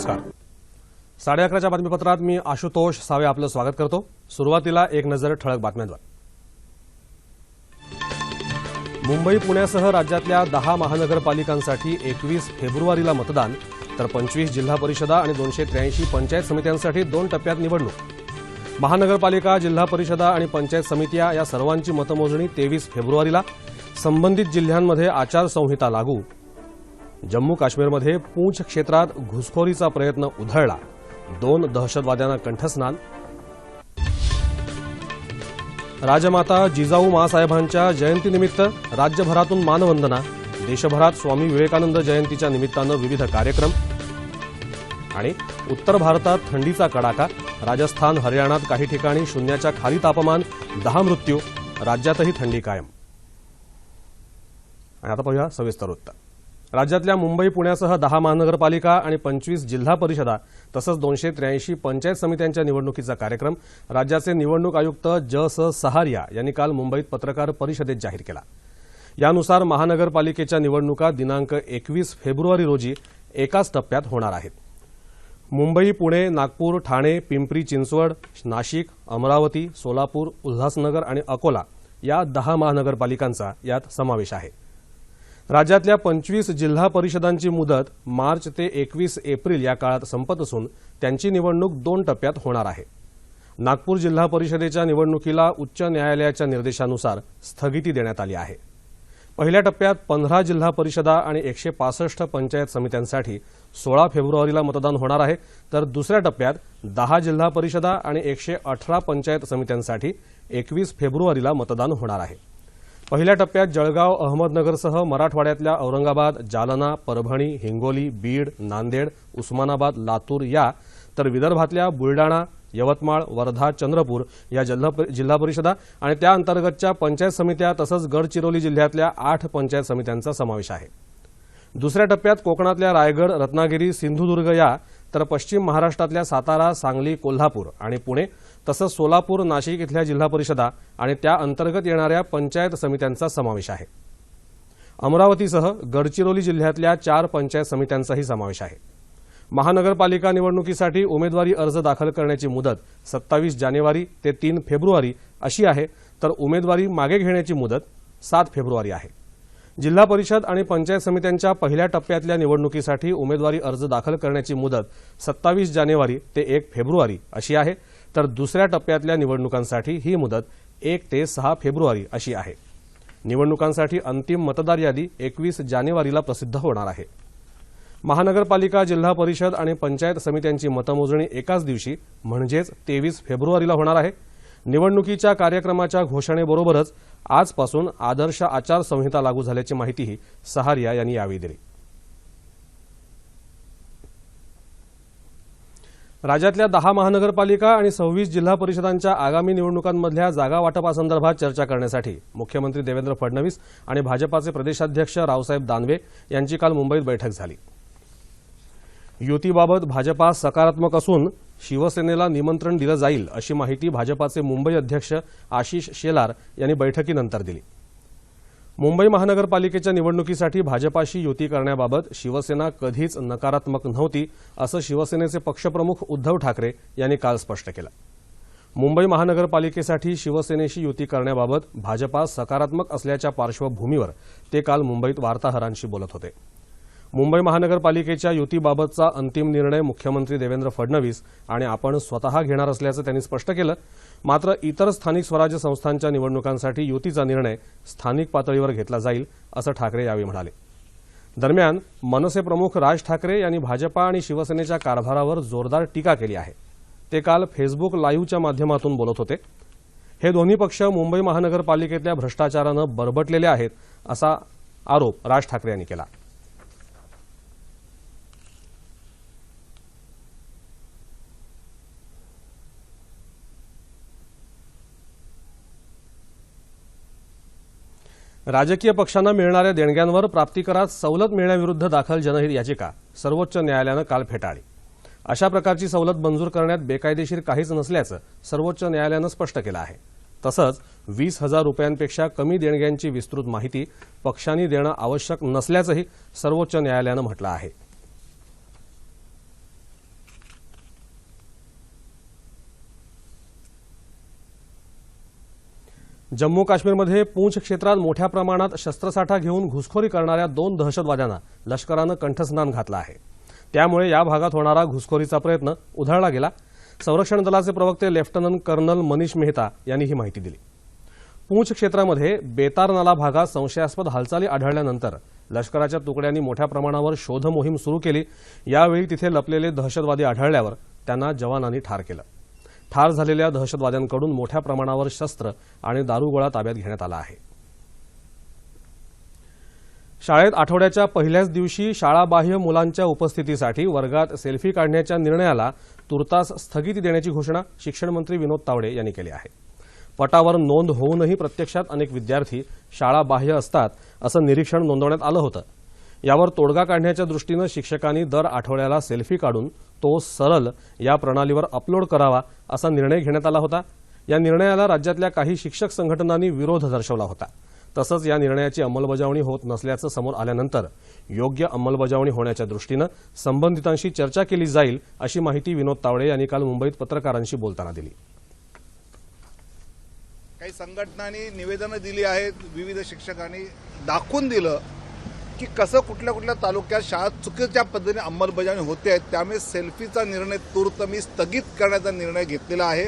नमस्कार. साडे अकराच्या बातमीपत्रात मी आशुतोष सावे आपलं स्वागत करतो. सुरुवातीला एक नजर ठळक बातम्यांवर. मुंबई पुण्यासह राज्यातल्या दहा महानगरपालिकांसाठी एकवीस फेब्रुवारीला मतदान तर पंचवीस जिल्हा परिषदा आणि दोनशे त्र्याऐंशी पंचायत समित्यांसाठी दोन टप्प्यात निवडणूक. महानगरपालिका जिल्हा परिषदा आणि पंचायत समित्या या सर्वांची मतमोजणी तेवीस फेब्रुवारीला. संबंधित जिल्ह्यांमध्ये आचारसंहिता लागू जम्मू काश्मीरमध्ये पूंछ क्षेत्रात घुसखोरीचा प्रयत्न उधळला. दोन दहशतवाद्यांना कंठस्नान. राजमाता जिजाऊ मासाहेबांच्या जयंतीनिमित्त राज्यभरातून मानवंदना. देशभरात स्वामी विवेकानंद जयंतीच्या निमित्तानं विविध कार्यक्रम. आणि उत्तर भारतात थंडीचा कडाका. राजस्थान हरियाणात काही ठिकाणी शून्याच्या खाली तापमान दहा मृत्यू. राज्यातही थंडी कायम. आणि आता पाहूया सविस्तर उत्तर राज्यातल्या मुंबई पुण्यासह दहा महानगरपालिका आणि पंचवीस जिल्हा परिषदा तसंच दोनशे त्र्याऐंशी पंचायत समित्यांच्या निवडणुकीचा कार्यक्रम राज्याचे निवडणूक आयुक्त ज स सहारिया यांनी काल मुंबईत पत्रकार परिषदेत जाहीर केला. यानुसार महानगरपालिकेच्या निवडणुका दिनांक एकवीस फेब्रुवारी रोजी एकाच टप्प्यात होणार आहेत. मुंबई पुणे नागपूर ठाणे पिंपरी चिंचवड नाशिक अमरावती सोलापूर उल्हासनगर आणि अकोला या दहा महानगरपालिकांचा यात समावेश आहे. राज्यातल्या पंचवीस जिल्हा परिषदांची मुदत मार्च ते एकवीस एप्रिल या काळात संपत असून त्यांची निवडणूक दोन टप्प्यात होणार आहे. नागपूर जिल्हा परिषदेच्या निवडणुकीला उच्च न्यायालयाच्या निर्देशानुसार स्थगिती देण्यात आली आहे. पहिल्या टप्प्यात पंधरा जिल्हा परिषदा आणि एकशे पासष्ट पंचायत समित्यांसाठी सोळा फेब्रुवारीला मतदान होणार आहे. तर दुसऱ्या टप्प्यात दहा जिल्हा परिषदा आणि एकशे अठरा पंचायत समित्यांसाठी एकवीस फेब्रुवारीला मतदान होणार आहे. पहिल्या टप्प्यात जळगाव अहमदनगरसह मराठवाड्यातल्या औरंगाबाद जालना परभणी हिंगोली बीड नांदेड उस्मानाबाद लातूर या तर विदर्भातल्या बुलडाणा यवतमाळ वर्धा चंद्रपूर या जिल्हा जिल्हा परिषदा आणि त्या अंतर्गतच्या पंचायत समित्या तसंच गडचिरोली जिल्ह्यातल्या आठ पंचायत समित्यांचा समावेश आहे. दुसऱ्या टप्प्यात कोकणातल्या रायगड रत्नागिरी सिंधुदुर्ग या तर पश्चिम महाराष्ट्रातल्या सातारा सांगली कोल्हापूर आणि पुणे तसंच सोलापूर नाशिक इथल्या जिल्हा परिषदा आणि त्या अंतर्गत येणाऱ्या पंचायत समित्यांचा समावेश आहे. अमरावतीसह गडचिरोली जिल्ह्यातल्या चार पंचायत समित्यांचाही समावेश आहे. महानगरपालिका निवडणुकीसाठी उमेदवारी अर्ज दाखल करण्याची मुदत सत्तावीस जानेवारी ते तीन फेब्रुवारी अशी आहे तर उमेदवारी मागे घेण्याची मुदत सात फेब्रुवारी आहे. जिल्हा परिषद आणि पंचायत समित्यांच्या पहिल्या टप्प्यातल्या निवडणुकीसाठी उमेदवारी अर्ज दाखल करण्याची मुदत सत्तावीस जानेवारी ते एक फेब्रुवारी अशी आहे तर दुसऱ्या टप्प्यातल्या निवडणुकांसाठी ही मुदत एक ते सहा फेब्रुवारी अशी आहे. निवडणुकांसाठी अंतिम मतदार यादी एकवीस जानेवारीला प्रसिद्ध होणार आहे. महानगरपालिका जिल्हा परिषद आणि पंचायत समित्यांची मतमोजणी एकाच दिवशी म्हणजेच तेवीस फेब्रुवारीला होणार आहे. निवडणुकीच्या कार्यक्रमाच्या घोषणेबरोबरच आजपासून आदर्श आचारसंहिता लागू झाल्याची माहितीही सहारिया यांनी यावेळी दिली. राज्यातल्या दहा महानगरपालिका आणि सव्वीस जिल्हा परिषदांच्या आगामी निवडणुकांमधल्या जागा वाटपासंदर्भात चर्चा करण्यासाठी मुख्यमंत्री देवेंद्र फडणवीस आणि भाजपाचे प्रदेशाध्यक्ष रावसाहेब दानवे यांची काल मुंबईत बैठक झाली. युतीबाबत भाजपा सकारात्मक असून शिवसेनेला निमंत्रण दिलं जाईल अशी माहिती भाजपाचे मुंबई अध्यक्ष आशिष शेलार यांनी बैठकीनंतर दिली. मुंबई महानगरपालिकेच्या निवडणुकीसाठी भाजपाशी युती करण्याबाबत शिवसेना कधीच नकारात्मक नव्हती असं शिवसेनेचे पक्षप्रमुख उद्धव ठाकरे यांनी काल स्पष्ट केलं. मुंबई महानगरपालिकेसाठी शिवसेनेशी युती करण्याबाबत भाजपा सकारात्मक असल्याच्या पार्श्वभूमीवर ते काल मुंबईत वार्ताहरांशी बोलत होते. मुंबई महानगरपालिकेच्या युतीबाबतचा अंतिम निर्णय मुख्यमंत्री देवेंद्र फडणवीस आणि आपण स्वतः घेणार असल्याचं त्यांनी स्पष्ट केलं. मात्र इतर स्थानिक स्वराज्य संस्थांच्या निवडणुकांसाठी युतीचा निर्णय स्थानिक पातळीवर घेतला जाईल असं ठाकरे यावेळी म्हणाले. दरम्यान मनसे प्रमुख राज ठाकरे यांनी भाजपा आणि शिवसेनेच्या कारभारावर जोरदार टीका केली आहे. ते काल फेसबुक लाईव्हच्या माध्यमातून बोलत होते. हे दोन्ही पक्ष मुंबई महानगरपालिकेतल्या भ्रष्टाचारानं बरबटलेले आहेत असा आरोप राज ठाकरे यांनी केला. राजकीय पक्षांना मिळणाऱ्या देणग्यांवर प्राप्तिकरात सवलत मिळण्याविरुद्ध दाखल जनहित याचिका सर्वोच्च न्यायालयानं काल फेटाळली. अशा प्रकारची सवलत मंजूर करण्यात बेकायदेशीर काहीच नसल्याचं सर्वोच्च न्यायालयानं स्पष्ट केलं आहे. तसंच वीस हजार रुपयांपेक्षा कमी देणग्यांची विस्तृत माहिती पक्षांनी देणं आवश्यक नसल्याचंही सर्वोच्च न्यायालयानं म्हटलं आहे. जम्मू काश्मीरमध्ये पूंछ क्षेत्रात मोठ्या प्रमाणात शस्त्रसाठा घेऊन घुसखोरी करणाऱ्या दोन दहशतवाद्यांना लष्करानं कंठस्नान घातलं आहे. त्यामुळे या भागात होणारा घुसखोरीचा प्रयत्न उधळला गेला. संरक्षण दलाचे प्रवक्ते लेफ्टनंट कर्नल मनीष मेहता यांनी ही माहिती दिली. पूंछ क्षेत्रामध्ये बेतारनाला भागात संशयास्पद हालचाली आढळल्यानंतर लष्कराच्या तुकड्यांनी मोठ्या प्रमाणावर शोध मोहीम सुरू केली. यावेळी तिथे लपलेले दहशतवादी आढळल्यावर त्यांना जवानांनी ठार केलं. ठार झालेल्या दहशतवाद्यांकडून मोठ्या प्रमाणावर शस्त्र आणि दारुगोळा ताब्यात घेण्यात आला आहे. शाळेत आठवड्याच्या पहिल्याच दिवशी शाळाबाह्य मुलांच्या उपस्थितीसाठी वर्गात सेल्फी काढण्याच्या निर्णयाला तुर्तास स्थगिती देण्याची घोषणा शिक्षणमंत्री विनोद तावडे यांनी केली आहे. पटावर नोंद होऊनही प्रत्यक्षात अनेक विद्यार्थी शाळाबाह्य असतात असं निरीक्षण नोंदवण्यात आलं होतं. यावर तोडगा काढण्याच्या दृष्टीनं शिक्षकांनी दर आठवड्याला सेल्फी काढून तो सरल या प्रणालीवर अपलोड करावा असा निर्णय घेण्यात आला होता. या निर्णयाला राज्यातल्या काही शिक्षक संघटनांनी विरोध दर्शवला होता. तसंच या निर्णयाची अंमलबजावणी होत नसल्याचं समोर आल्यानंतर योग्य अंमलबजावणी होण्याच्या दृष्टीनं संबंधितांशी चर्चा केली जाईल अशी माहिती विनोद तावडे यांनी काल मुंबईत पत्रकारांशी बोलताना दिली. काही संघटनांनी निवेदनं दिली आहेत विविध शिक्षकांनी दाखवून दिलं. की कसं कुठल्या कुठल्या तालुक्यात शाळा चुकीच्या पद्धतीने अंमलबजावणी होते आहेत त्यामुळे सेल्फीचा निर्णय तूर्त मी स्थगित करण्याचा निर्णय घेतलेला आहे.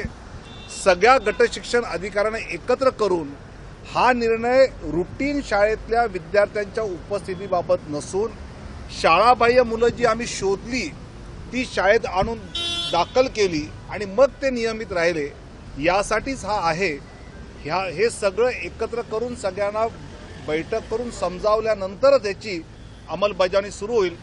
सगळ्या गटशिक्षण अधिकाऱ्यांना एकत्र करून हा निर्णय रुटीन शाळेतल्या विद्यार्थ्यांच्या उपस्थितीबाबत नसून शाळाबाह्य मुलं जी आम्ही शोधली ती शाळेत आणून दाखल केली आणि मग ते नियमित राहिले यासाठीच हा आहे. ह्या हे सगळं एकत्र करून सगळ्यांना बैठक करून समजावल्यानंतरच याची अंमलबजावणी सुरू होईल.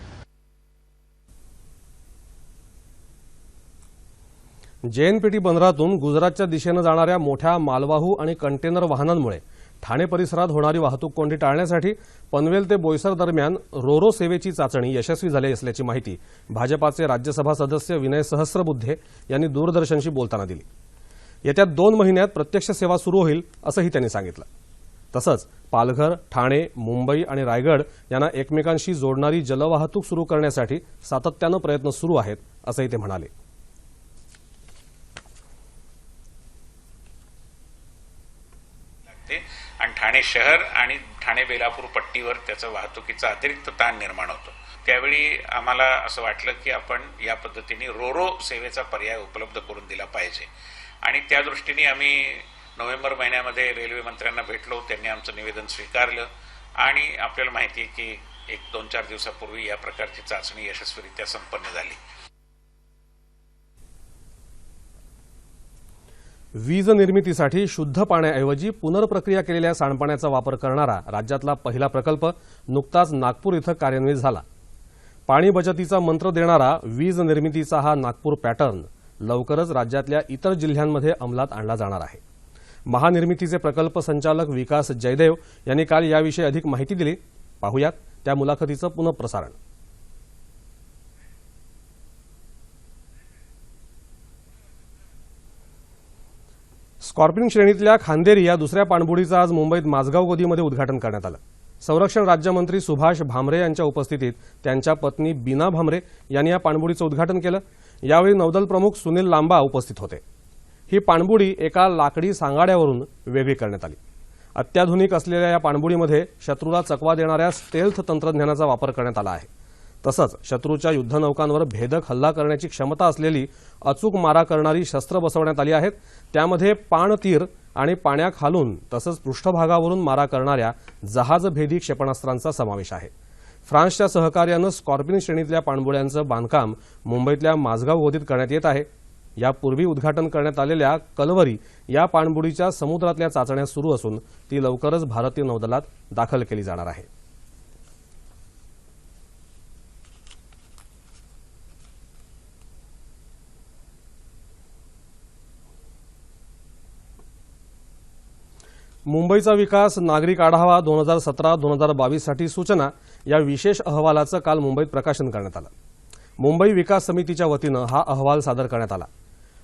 जेएनपीटी बंदरातून गुजरातच्या दिशेनं जाणाऱ्या मोठ्या मालवाहू आणि कंटेनर वाहनांमुळे ठाणे परिसरात होणारी वाहतूक कोंडी टाळण्यासाठी पनवेल ते बोईसर दरम्यान रोरो सेवेची चाचणी यशस्वी झाली असल्याची माहिती भाजपाचे राज्यसभा सदस्य विनय सहस्रबुद्धे यांनी दूरदर्शनशी बोलताना दिली. येत्या दोन महिन्यात प्रत्यक्ष सेवा सुरू होईल असंही त्यांनी सांगितलं. तसंच पालघर ठाणे मुंबई आणि रायगड यांना एकमेकांशी जोडणारी जलवाहतूक सुरू करण्यासाठी सातत्यानं प्रयत्न सुरू आहेत असंही ते म्हणाले. आणि ठाणे शहर आणि ठाणे बेलापूर पट्टीवर त्याचा वाहतुकीचा अतिरिक्त ताण निर्माण होतो. त्यावेळी आम्हाला असं वाटलं की आपण या पद्धतीने रोरो सेवेचा पर्याय उपलब्ध करून दिला पाहिजे. आणि त्या दृष्टीने आम्ही नोव्हेंबर महिन्यामध्ये रेल्वे मंत्र्यांना भेटलो त्यांनी आमचं निवेदन स्वीकारलं आणि आपल्याला माहिती आहे की एक दोन चार दिवसापूर्वी या प्रकारची चाचणी यशस्वीरित्या संपन्न झाली. वीज निर्मितीसाठी शुद्ध पाण्याऐवजी पुनर्प्रक्रिया केलेल्या सांडपाण्याचा वापर करणारा राज्यातला पहिला प्रकल्प नुकताच नागपूर इथं कार्यान्वित झाला. पाणी बचतीचा मंत्र देणारा वीज निर्मितीचा हा नागपूर पॅटर्न लवकरच राज्यातल्या इतर जिल्ह्यांमध्ये अंमलात आणला जाणार आहे. महानिर्मितीचे प्रकल्प संचालक विकास जयदेव यांनी काल याविषयी अधिक माहिती दिली. पाहुयात त्या मुलाखतीचं पुनःप्रसारण स्कॉर्पिन श्रेणीतल्या खांदेरी या दुसऱ्या पाणबुडीचं आज मुंबईत माझगाव गोदीमध्ये उद्घाटन करण्यात आलं. संरक्षण राज्यमंत्री सुभाष भामरे यांच्या उपस्थितीत त्यांच्या पत्नी बीना भामरे यांनी या पाणबुडीचं उद्घाटन केलं. यावेळी नौदल प्रमुख सुनील लांबा उपस्थित होते. ही पाणबुडी एका लाकडी सांगाड्यावरून वेगळी करण्यात आली. अत्याधुनिक असलेल्या या पाणबुडीमध्ये शत्रूला चकवा देणाऱ्या स्टेल्थ तंत्रज्ञानाचा वापर करण्यात आला आहे. तसंच शत्रूच्या युद्धनौकांवर भेदक हल्ला करण्याची क्षमता असलेली अचूक मारा करणारी शस्त्र बसवण्यात आली आहेत. त्यामध्ये पाणतीर आणि पाण्याखालून तसंच पृष्ठभागावरून मारा करणाऱ्या जहाजभेदी क्षेपणास्त्रांचा समावेश आहे. फ्रान्सच्या सहकार्यानं स्कॉर्पिन श्रेणीतल्या पाणबुड्यांचं बांधकाम मुंबईतल्या माझगाव गोदीत करण्यात येत आहे. यापूर्वी उद्घाटन करण्यात आलेल्या कलवरी या पाणबुडीच्या समुद्रातल्या चाचण्या सुरू असून ती लवकरच भारतीय नौदलात दाखल केली जाणार आहे. मुंबईचा विकास नागरिक आढावा दोन हजार सतरा दोन हजार बावीससाठी सूचना या विशेष अहवालाचं काल मुंबईत प्रकाशन करण्यात आलं. मुंबई विकास समितीच्या वतीनं हा अहवाल सादर करण्यात आला.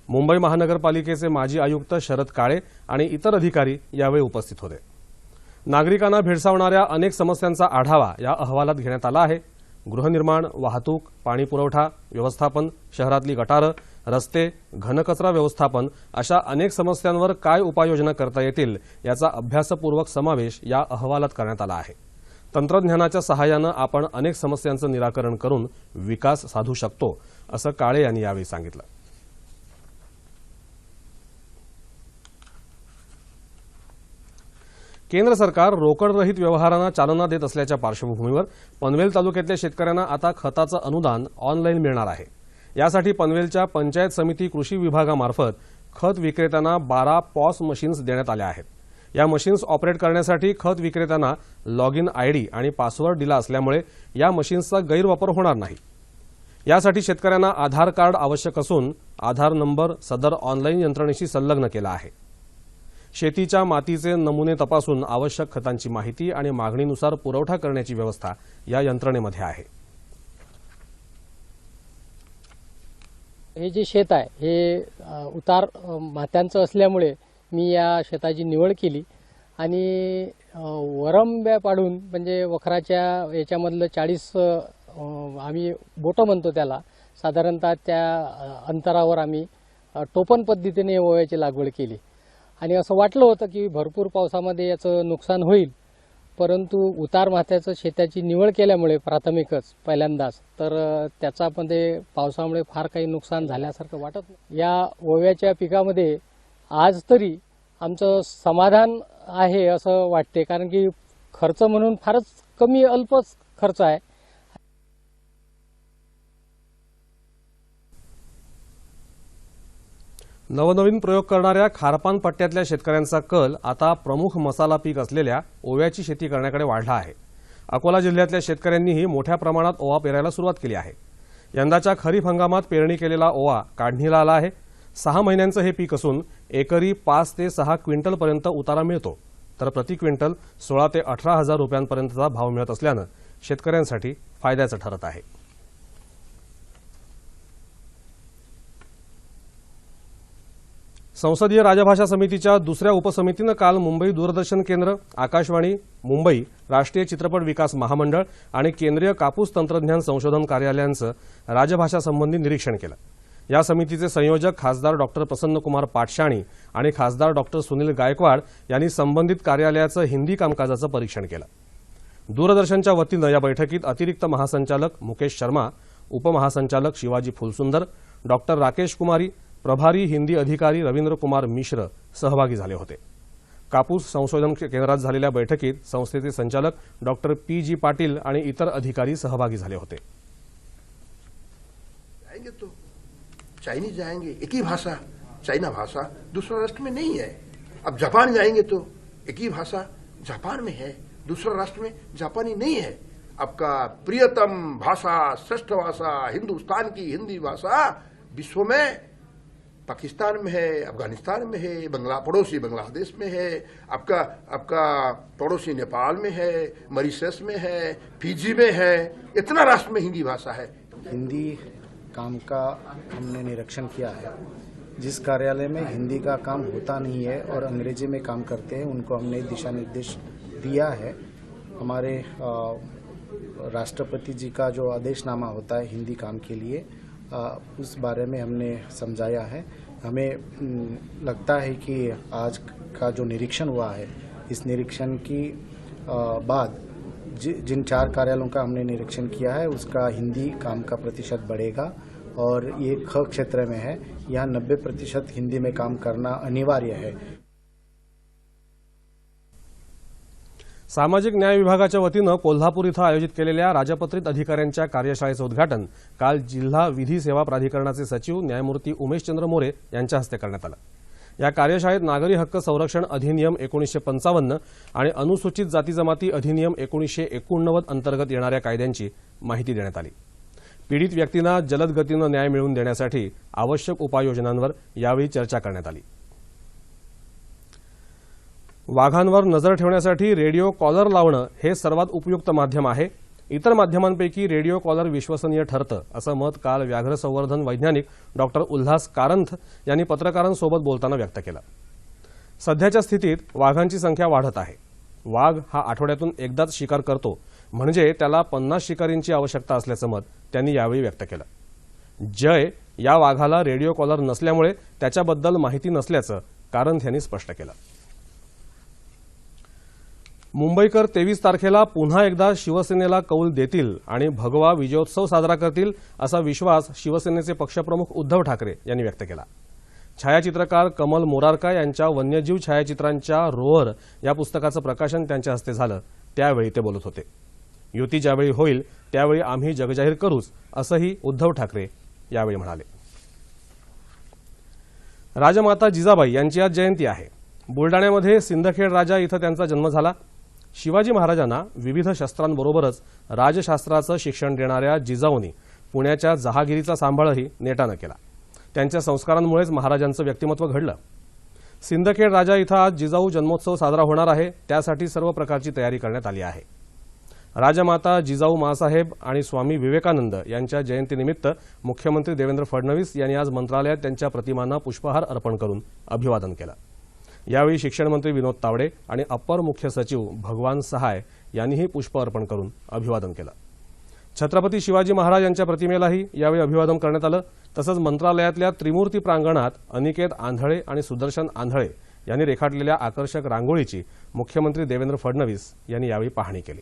मुंबई महानगरपालिकेचे माजी आयुक्त शरद काळे आणि इतर अधिकारी यावेळी उपस्थित होते. नागरिकांना भेडसावणाऱ्या अनेक समस्यांचा आढावा या अहवालात घेण्यात आला आहे. गृहनिर्माण वाहतूक पाणीपुरवठा व्यवस्थापन शहरातली गटारं रस्ते घनकचरा व्यवस्थापन अशा अनेक समस्यांवर काय उपाययोजना करता येतील याचा अभ्यासपूर्वक समावेश या अहवालात करण्यात आला आहे. तंत्रज्ञानाच्या सहाय्यानं आपण अनेक समस्यांचं निराकरण करून विकास साधू शकतो असं काळे यांनी यावेळी सांगितलं. केंद्र सरकार रोकडरहित व्यवहारांना चालना देत असल्याच्या पार्श्वभूमीवर पनवेल तालुक्यातल्या शेतकऱ्यांना आता खताचं अनुदान ऑनलाईन मिळणार आहे. यासाठी पनवेलच्या पंचायत समिती कृषी विभागामार्फत खत विक्रेत्यांना बारा पॉस मशीन्स देण्यात आल्या आहेत. या मशीन्स ऑपरेट करण्यासाठी खत विक्रेत्यांना लॉग इन आयडी आणि पासवर्ड दिला असल्यामुळे या मशीन्सचा गैरवापर होणार नाही. यासाठी शेतकऱ्यांना आधार कार्ड आवश्यक असून आधार नंबर सदर ऑनलाईन यंत्रणेशी संलग्न केला आहे. शेतीच्या मातीचे नमुने तपासून आवश्यक खतांची माहिती आणि मागणीनुसार पुरवठा करण्याची व्यवस्था या यंत्रणेमध्ये आहे. हे जे शेत आहे हे उतार मात्यांचं असल्यामुळे मी या शेताची निवड केली आणि वरंब्या पाडून म्हणजे वखराच्या याच्यामधलं चाळीस आम्ही बोटं म्हणतो त्याला साधारणतः त्या अंतरावर आम्ही टोपन टोपण पद्धतीने ओव्याची लागवड केली. आणि असं वाटलं होतं की भरपूर पावसामध्ये याचं नुकसान होईल परंतु उतार माथ्याचं शेताची निवड केल्यामुळे प्राथमिकच पहिल्यांदाच तर त्याच्यामध्ये पावसामुळे फार काही नुकसान झाल्यासारखं वाटत या ओव्याच्या पिकामध्ये आज तरी आमचं समाधान आहे असं वाटते कारण की खर्च म्हणून फारच कमी अल्पच खर्च आहे. नवनवीन प्रयोग करणाऱ्या खारपान पट्ट्यातल्या शेतकऱ्यांचा कल आता प्रमुख मसाला पीक असलेल्या ओव्याची शेती करण्याकडे वाढला आहे. अकोला जिल्ह्यातल्या शेतकऱ्यांनीही मोठ्या प्रमाणात ओवा पेरायला सुरुवात केली आहे. यंदाच्या खरीप हंगामात पेरणी केलेला ओवा काढणीला आला आहे. सहा महिन्यांचं हे पीक असून एकरी पाच ते सहा क्विंटलपर्यंत उतारा मिळतो. तर प्रति क्विंटल सोळा ते अठरा हजार रुपयांपर्यंतचा भाव मिळत असल्यानं शेतकऱ्यांसाठी फायद्याचं ठरत आहे. संसदीय राजभाषा समितीच्या दुसऱ्या उपसमितीनं काल मुंबई दूरदर्शन केंद्र आकाशवाणी मुंबई राष्ट्रीय चित्रपट विकास महामंडळ आणि केंद्रीय कापूस तंत्रज्ञान संशोधन कार्यालयांचं राजभाषासंबंधी निरीक्षण केलं. या समितीचे संयोजक खासदार डॉक्टर प्रसन्नकुमार पाटशाणी आणि खासदार डॉक्टर सुनील गायकवाड यांनी संबंधित कार्यालयाचं हिंदी कामकाजाचं परीक्षण केलं. दूरदर्शनच्या वतीनं या बैठकीत अतिरिक्त महासंचालक मुकेश शर्मा उपमहासंचालक शिवाजी फुलसुंदर डॉक्टर राकेश कुमारी प्रभारी हिंदी अधिकारी रवींद्र कुमार मिश्र सहभागी झाले होते. कापूस संशोधन केंद्रात झालेल्या बैठकीत संस्थेचे संचालक डॉक्टर पी जी पाटील आणि इतर अधिकारी सहभागी झाले होते. चाइनीज़ जाएँगे, एक ही भाषा, चाइना भाषा दूसरा राष्ट्र में नहीं है। अब जापान जाएँगे तो एक ही भाषा जापान में है, दूसरा राष्ट्र में जापानी नहीं है। आपका प्रियतम भाषा, श्रेष्ठ भाषा, हिंदुस्तान की हिंदी भाषा विश्व में पाकिस्तान में है, अफ़गानिस्तान में है, बंगला, पड़ोसी बांग्लादेश में है, आपका आपका पड़ोसी नेपाल में है, मरीशस में है, फिजी में है, इतना राष्ट्र में हिंदी भाषा है। हिंदी काम का हमने निरीक्षण किया है। जिस कार्यालय में हिंदी का काम होता नहीं है और अंग्रेज़ी में काम करते हैं उनको हमने दिशा निर्देश दिया है। हमारे राष्ट्रपति जी का जो आदेशनामा होता है हिंदी काम के लिए अ, उस बारे में हमने समझाया है। हमें लगता है कि आज का जो निरीक्षण हुआ है इस निरीक्षण की अ, बाद जि, जिन चार कार्यालयों का हमने निरीक्षण किया है उसका हिंदी काम का प्रतिशत बढ़ेगा और ये ख क्षेत्र में है। यहाँ नब्बे प्रतिशत हिंदी में काम करना अनिवार्य है। सामाजिक न्याय विभागाच्या वतीनं कोल्हापूर इथं आयोजित केलेल्या राजपत्रित अधिकाऱ्यांच्या कार्यशाळेचं उद्घाटन काल जिल्हा विधी सेवा प्राधिकरणाचे सचिव न्यायमूर्ती उमेशचंद्र मोरे यांच्या हस्ते करण्यात आलं. या कार्यशाळेत नागरी हक्क संरक्षण अधिनियम एकोणीसशे पंचावन्न आणि अनुसूचित जाती जमाती अधिनियम एकोणीसशे एकोणनव्वद अंतर्गत येणाऱ्या कायद्यांची माहिती देण्यात आली. पीडित व्यक्तींना जलद गतीनं न्याय मिळवून देण्यासाठी आवश्यक उपाययोजनांवर यावेळी चर्चा करण्यात आली. वाघांवर नजर ठेवण्यासाठी रेडिओ कॉलर लावणं हे सर्वात उपयुक्त माध्यम आहे. इतर माध्यमांपैकी रेडिओ कॉलर विश्वसनीय ठरतं असं मत काल व्याघ्र संवर्धन वैज्ञानिक डॉक्टर उल्हास कारंथ यांनी पत्रकारांसोबत बोलताना व्यक्त केलं. सध्याच्या स्थितीत वाघांची संख्या वाढत आहे. वाघ हा आठवड्यातून एकदाच शिकार करतो म्हणजे त्याला पन्नास शिकारींची आवश्यकता असल्याचं मत त्यांनी यावेळी व्यक्त केलं. जय या वाघाला रेडिओ कॉलर नसल्यामुळे त्याच्याबद्दल माहिती नसल्याचं कारंथ यांनी स्पष्ट केलं. मुंबईकर तेवीस तारखेला पुन्हा एकदा शिवसेनेला कौल देतील आणि भगवा विजयोत्सव साजरा करतील असा विश्वास शिवसेनेचे पक्षप्रमुख उद्धव ठाकरे यांनी व्यक्त केला. छायाचित्रकार कमल मोरारका यांच्या वन्यजीव छायाचित्रांच्या रोअर या पुस्तकाचं प्रकाशन त्यांच्या हस्ते झालं. त्यावेळी ते बोलत होते. युती ज्यावेळी होईल त्यावेळी आम्ही जगजाहीर करूच असंही उद्धव ठाकरे यावेळी म्हणाले. राजमाता जिजाबाई यांची आज जयंती आहे. बुलडाण्यामध्ये सिंदखेड राजा इथं त्यांचा जन्म झाला. शिवाजी महाराजांना विविध शस्त्रांबरोबरच राजशास्त्राचं शिक्षण देणाऱ्या जिजाऊनी पुण्याच्या जहागिरीचा सांभाळही नेटानं केला. त्यांच्या संस्कारांमुळेच महाराजांचं व्यक्तिमत्व घडलं. सिंदखेड राजा इथं आज जिजाऊ जन्मोत्सव साजरा होणार आहे त्यासाठी सर्व प्रकारची तयारी करण्यात आली आहे. राजमाता जिजाऊ मासाहेब आणि स्वामी विवेकानंद यांच्या जयंतीनिमित्त मुख्यमंत्री देवेंद्र फडणवीस यांनी आज मंत्रालयात त्यांच्या प्रतिमांना पुष्पहार अर्पण करून अभिवादन केलं. यावेळी शिक्षणमंत्री विनोद तावडे आणि अपर मुख्य सचिव भगवान सहाय यांनीही पुष्प अर्पण करून अभिवादन केलं. छत्रपती शिवाजी महाराज यांच्या प्रतिमेलाही यावेळी अभिवादन करण्यात आलं. तसंच मंत्रालयातल्या त्रिमूर्ती प्रांगणात अनिकेत आंधळे आणि सुदर्शन आंधळे यांनी रेखाटलेल्या आकर्षक रांगोळीची मुख्यमंत्री देवेंद्र फडणवीस यांनी यावेळी पाहणी केली.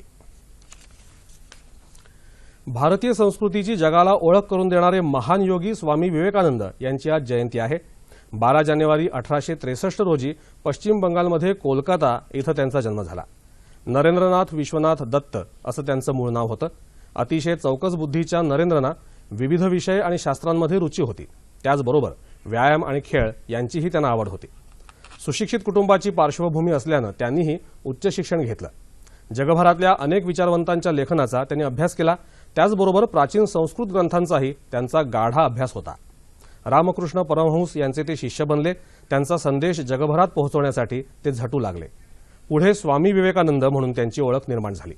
भारतीय संस्कृतीची जगाला ओळख करून देणारे महान योगी स्वामी विवेकानंद यांची आज जयंती आहे. बारा जानेवारी अठराशे त्रेसष्ट रोजी पश्चिम बंगालमध्ये कोलकाता इथं त्यांचा जन्म झाला. नरेंद्रनाथ विश्वनाथ दत्त असं त्यांचं मूळ नाव होतं. अतिशय चौकस बुद्धीच्या नरेंद्रना विविध विषय आणि शास्त्रांमध्ये रुची होती. त्याचबरोबर व्यायाम आणि खेळ यांचीही त्यांना आवड होती. सुशिक्षित कुटुंबाची पार्श्वभूमी असल्यानं त्यांनीही उच्च शिक्षण घेतलं. जगभरातल्या अनेक विचारवंतांच्या लेखनाचा त्यांनी अभ्यास केला. त्याचबरोबर प्राचीन संस्कृत ग्रंथांचाही त्यांचा गाढा अभ्यास होता. रामकृष्ण परमहंस यांचे ते शिष्य बनले. त्यांचा संदेश जगभरात पोहोचवण्यासाठी ते झटू लागले. पुढे स्वामी विवेकानंद म्हणून त्यांची ओळख निर्माण झाली.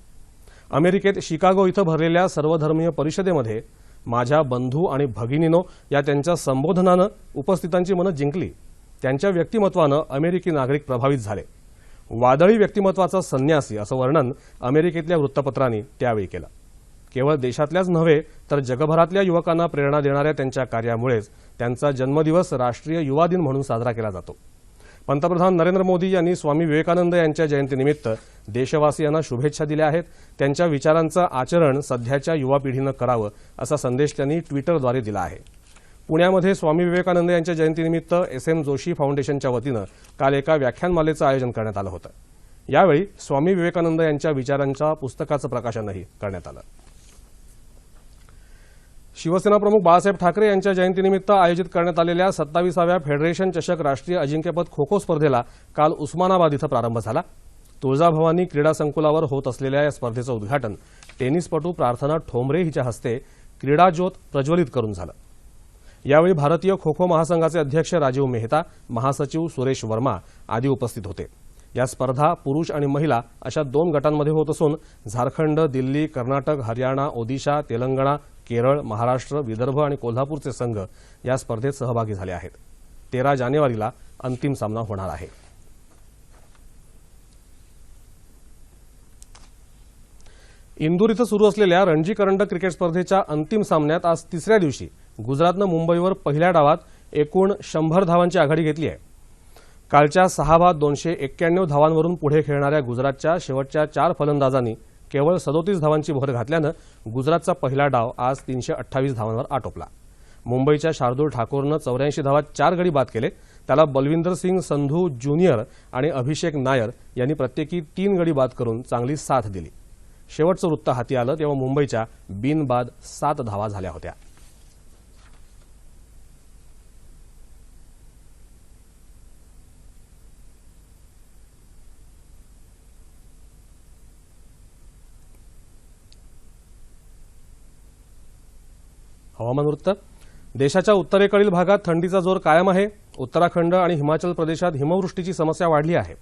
अमेरिकेत शिकागो इथं भरलेल्या सर्वधर्मीय परिषदेमध्ये माझ्या बंधू आणि भगिनीनो या त्यांच्या संबोधनानं उपस्थितांची मनं जिंकली. त्यांच्या व्यक्तिमत्वानं अमेरिकी नागरिक प्रभावित झाले. वादळी व्यक्तिमत्वाचा संन्यासी असं वर्णन अमेरिकेतल्या वृत्तपत्रांनी त्यावेळी केलं. केवळ देशातल्याच नव्हे तर जगभरातल्या युवकांना प्रेरणा देणाऱ्या त्यांच्या कार्यामुळेच त्यांचा जन्मदिवस राष्ट्रीय युवा दिन म्हणून साजरा केला जातो. पंतप्रधान नरेंद्र मोदी यांनी स्वामी विवेकानंद यांच्या जयंतीनिमित्त देशवासियांना शुभेच्छा दिल्या आहेत. त्यांच्या विचारांचं आचरण सध्याच्या युवा पिढीनं करावं असा संदेश त्यांनी ट्विटरद्वारे दिला आहे. पुण्यामध्ये स्वामी विवेकानंद यांच्या जयंतीनिमित्त एस एम जोशी फाउंडेशनच्या वतीनं काल एका व्याख्यानमालेचं आयोजन करण्यात आलं होतं. यावेळी स्वामी विवेकानंद यांच्या विचारांच्या पुस्तकाचं प्रकाशनही करण्यात आलं. शिवसेना प्रमुख बाळासाहेब ठाकरे यांच्या जयंतीनिमित्त आयोजित करण्यात आलेल्या सत्तावीसाव्या फेडरेशन चषक राष्ट्रीय अजिंक्यपद खो खो स्पर्धेला काल उस्मानाबाद इथं प्रारंभ झाला. तुळजाभवानी क्रीडा संकुलावर होत असलेल्या या स्पर्धेचं उद्घाटन टेनिसपटू प्रार्थना ठोंबरे हिच्या हस्ते क्रीडा ज्योत प्रज्वलित करून झालं. यावेळी भारतीय खो खो महासंघाचे अध्यक्ष राजीव मेहता महासचिव सुरेश वर्मा आदी उपस्थित होते. या स्पर्धा पुरुष आणि महिला अशा दोन गटांमध्ये होत असून झारखंड दिल्ली कर्नाटक हरियाणा ओदिशा तेलंगणा केरळ महाराष्ट्र विदर्भ आणि कोल्हापूरचे संघ या स्पर्धेत सहभागी झाले आहेत. तेरा जानेवारीला अंतिम सामना होणार आहे. इंदूर इथं सुरू असलेल्या रणजी करंडक क्रिकेट स्पर्धेच्या अंतिम सामन्यात आज तिसऱ्या दिवशी गुजरातनं मुंबईवर पहिल्या डावात एकूण शंभर धावांची आघाडी घेतली आहे. कालच्या सहा बाद दोनशे एक्क्याण्णव धावांवरून पुढे खेळणाऱ्या गुजरातच्या शेवटच्या चार फलंदाजांनी केवळ सदोतीस धावांची भर घातल्यानं गुजरातचा पहिला डाव आज तीनशे अठ्ठावीस धावांवर आटोपला. मुंबईच्या शार्दूल ठाकूरनं चौऱ्याऐंशी धावात चार गडी बाद केले. त्याला बलविंदर सिंग संधू ज्युनियर आणि अभिषेक नायर यांनी प्रत्येकी तीन गडी बाद करून चांगली साथ दिली. शेवटचं वृत्त हाती आलं तेव्हा मुंबईच्या बिनबाद सात धावा झाल्या होत्या. हवामान वृत्त. देशाच्या उत्तरेकडील भागात थंडीचा जोर कायम आहे. उत्तराखंड आणि हिमाचल प्रदेशात हिमवृष्टीची समस्या वाढली आहे.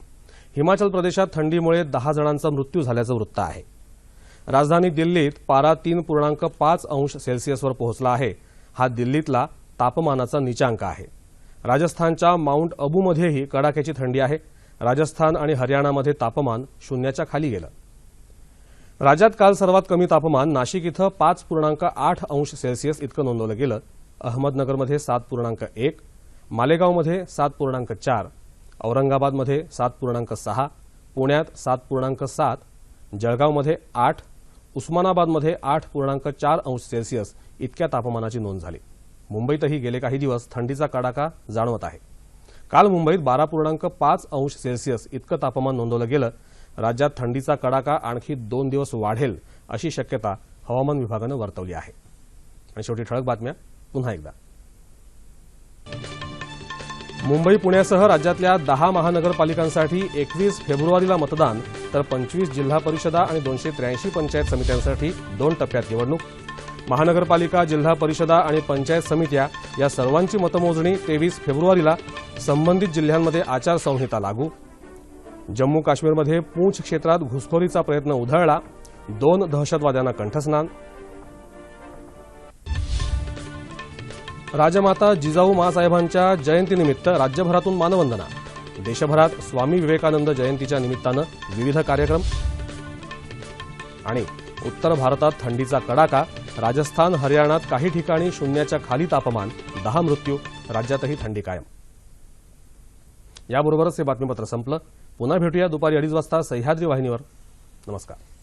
हिमाचल प्रदेशात थंडीमुळे दहा जणांचा मृत्यू झाल्याचं वृत्त आहे. राजधानी दिल्लीत पारा तीन पूर्णांक पाच अंश सेल्सिअसवर पोहोचला आहे. हा दिल्लीतला तापमानाचा निचांक आहे. राजस्थानच्या माउंट अबूमध्येही कडाक्याची थंडी आहे. राजस्थान आणि हरियाणामध्ये तापमान शून्याच्या खाली गेलं. राज्यात काल सर्वात कमी तापमान नाशिक इथं पाच पूर्णांक आठ अंश सेल्सिअस इतकं नोंदवलं गेलं. अहमदनगरमध्ये सात पूर्णांक एक मालेगावमध्ये सात पूर्णांक चार औरंगाबादमध्ये सात पूर्णांक सहा पुण्यात सात पूर्णांक सात जळगावमध्ये आठ उस्मानाबादमध्ये आठ पूर्णांक चार अंश सेल्सिअस इतक्या तापमानाची नोंद झाली. मुंबईतही गेले काही दिवस थंडीचा कडाका जाणवत आहे. काल मुंबईत बारा पूर्णांक पाच अंश सेल्सिअस इतकं तापमान नोंदवलं गेलं राज्यात थंडीचा कडाका आणखी दोन दिवस वाढेल अशी शक्यता हवामान विभागानं वर्तवली आहे. आणि शेवटी ठळक बातम्या पुन्हा एकदा. मुंबई पुण्यासह राज्यातल्या दहा महानगरपालिकांसाठी एकवीस फेब्रुवारीला मतदान तर पंचवीस जिल्हा परिषदा आणि दोनशे त्र्याऐंशी पंचायत समित्यांसाठी दोन टप्प्यात निवडणूक. महानगरपालिका जिल्हा परिषदा आणि पंचायत समित्या या सर्वांची मतमोजणी तेवीस फेब्रुवारीला संबंधित जिल्ह्यांमध्ये आचारसंहिता लागू. जम्मू काश्मीरमध्ये पूंछ क्षेत्रात घुसखोरीचा प्रयत्न उधळला दोन दहशतवाद्यांना कंठस्नान. राजमाता जिजाऊ मासाहेबांच्या जयंतीनिमित्त राज्यभरातून मानवंदना. देशभरात स्वामी विवेकानंद जयंतीच्या निमित्तानं विविध कार्यक्रम. आणि उत्तर भारतात थंडीचा कडाका राजस्थान हरियाणात काही ठिकाणी शून्याच्या खाली तापमान दहा मृत्यू राज्यातही थंडी कायम. याबरोबरच हे बातमीपत्र संपलं. पुन्हा भेटूया दुपारी अडीच वाजता सह्याद्री वाहिनीवर. नमस्कार.